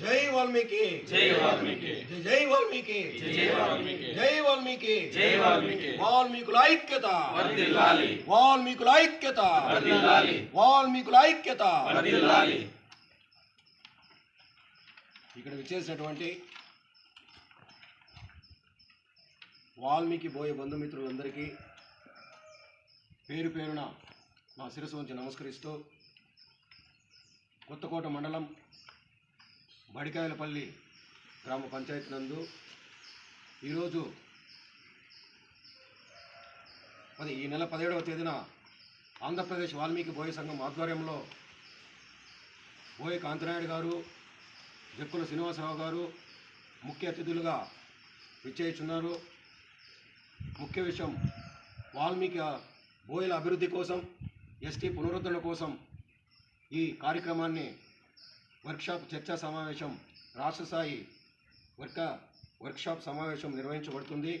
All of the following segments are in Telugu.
జై వాల్మీకి. జై వాల్మీకి. జై వాల్మీకి. జై వాల్మీకి. జై వాల్మీకి. జై వాల్మీకి. వాల్మీకుల ఐక్యత. వర్ధిల్లాలి. వాల్మీకుల ఐక్యత. వర్ధిల్లాలి. వాల్మీకుల ఐక్యత. వర్ధిల్లాలి. ఇక్కడ విచ్చేసినటువంటి వాల్మీకి బోయ బంధుమిత్రులందరికీ పేరు పేరున నా శిరస్సు ఉంచి నమస్కరిస్తూ కొత్తకోట మండలం బడికాయలపల్లి గ్రామ పంచాయతీ నందు ఈరోజు పది ఈ నెల పదిహేడవ తేదీన ఆంధ్రప్రదేశ్ వాల్మీకి బోయ సంఘం ఆధ్వర్యంలో బోయ కాంతినాయుడు గారు జక్కుల శ్రీనివాసరావు గారు ముఖ్య అతిథులుగా విచ్చేయిచున్నారు. ముఖ్య విషయం వాల్మీకి బోయల అభివృద్ధి కోసం ఎస్టీ పునరుద్ధరణ కోసం ఈ కార్యక్రమాన్ని వర్క్షాప్ చర్చా సమావేశం రాష్ట్ర స్థాయి వర్క వర్క్షాప్ సమావేశం నిర్వహించబడుతుంది.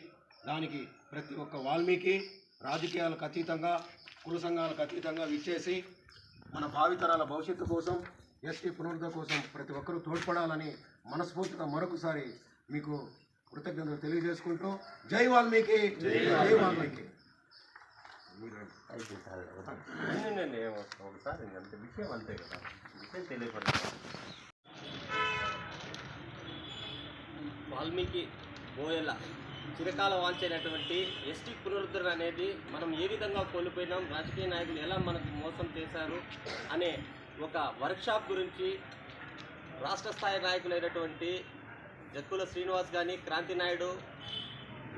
దానికి ప్రతి ఒక్క వాల్మీకి రాజకీయాలకు అతీతంగా కుల సంఘాలకు అతీతంగా విచ్చేసి మన భావితరాల భవిష్యత్తు కోసం ఎస్టీ పునరుద్ధరణ కోసం ప్రతి ఒక్కరూ తోడ్పడాలని మనస్ఫూర్తిగా మరొకసారి మీకు కృతజ్ఞతలు తెలియజేసుకుంటూ జై వాల్మీకి! జై వాల్మీకి! నేను ఏమొస్తాను అంత విషయం అంతే కదా విషయం తెలియపడుతుంది వాల్మీకి బోయల చిరకాల వాంచైనటువంటి ఎస్టీ పునరుద్ధరణ అనేది మనం ఏ విధంగా కోల్పోయినాం? రాజకీయ నాయకులు ఎలా మనకు మోసం చేశారు? అనే ఒక వర్క్షాప్ గురించి రాష్ట్ర స్థాయి నాయకులైనటువంటి జక్కుల శ్రీనివాస్ కానీ క్రాంతి నాయుడు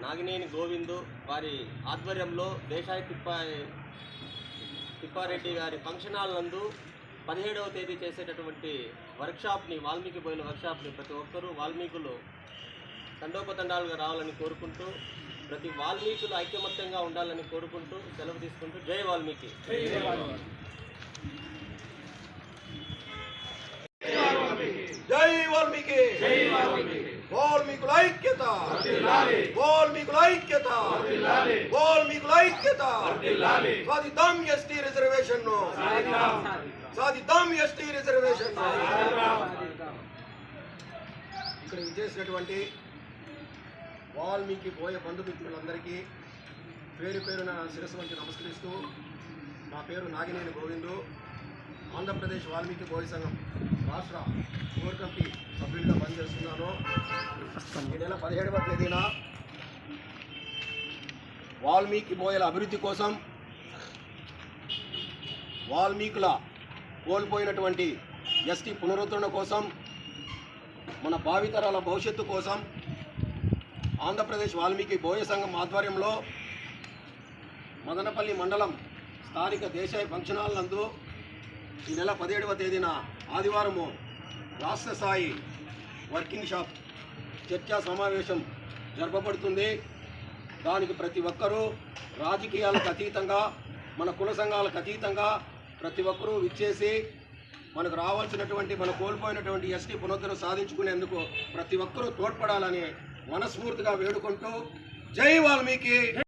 నాగినేని గోవిందు వారి ఆధ్వర్యంలో దేశాయి తిప్పా తిప్పారెడ్డి గారి ఫంక్షన్ హాల్ నందు పదిహేడవ తేదీ చేసేటటువంటి వర్క్షాప్ని వాల్మీకి బోయిల వర్క్షాప్ని ప్రతి ఒక్కరూ వాల్మీకులు తండోపతండాలుగా రావాలని కోరుకుంటూ ప్రతి వాల్మీకులు ఐకమత్యంగా ఉండాలని కోరుకుంటూ సెలవు తీసుకుంటూ జై వాల్మీకి. వాల్మీకి. వాల్మీకుల ఐక్యత. వాల్మీకుల ఐక్యత. వాల్మీకుల ఐక్యత. సాధిద్దాం ఎస్టీ రిజర్వేషన్ సాధిద్దాం. ఎస్టీ రిజర్వేషన్ ఇక్కడ విచ్చేసినటువంటి వాల్మీకి పోయే బంధుమిత్రులందరికీ పేరు పేరున నా శిరస్సు వంచి నమస్కరిస్తూ నా పేరు నాగినేని గోవిందు ఆంధ్రప్రదేశ్ వాల్మీకి బోయ సంఘం. రాష్ట్ర కోర్ కమిటీ సభ్యుడిగా పనిచేస్తున్నాను. ఈ నెల పదిహేడవ తేదీన వాల్మీకి బోయల అభివృద్ధి కోసం వాల్మీకుల కోల్పోయినటువంటి ఎస్టీ పునరుద్ధరణ కోసం మన భావితరాల భవిష్యత్తు కోసం ఆంధ్రప్రదేశ్ వాల్మీకి బోయ సంఘం ఆధ్వర్యంలో మదనపల్లి మండలం స్థానిక దేశాయ ఫంక్షన్ హాల్ నందు ఈ నెల పదిహేడవ తేదీన ఆదివారము రాష్ట్ర స్థాయి వర్కింగ్ షాప్ చర్చా సమావేశం జరపబడుతుంది. దానికి ప్రతి ఒక్కరూ రాజకీయాలకు అతీతంగా మన కుల సంఘాలకు అతీతంగా ప్రతి ఒక్కరూ విచ్చేసి మనకు రావాల్సినటువంటి మన కోల్పోయినటువంటి ఎస్టీ పునరుద్ధరణ సాధించుకునేందుకు ప్రతి ఒక్కరూ తోడ్పడాలని మనస్ఫూర్తిగా వేడుకుంటూ జై వాల్మీకి.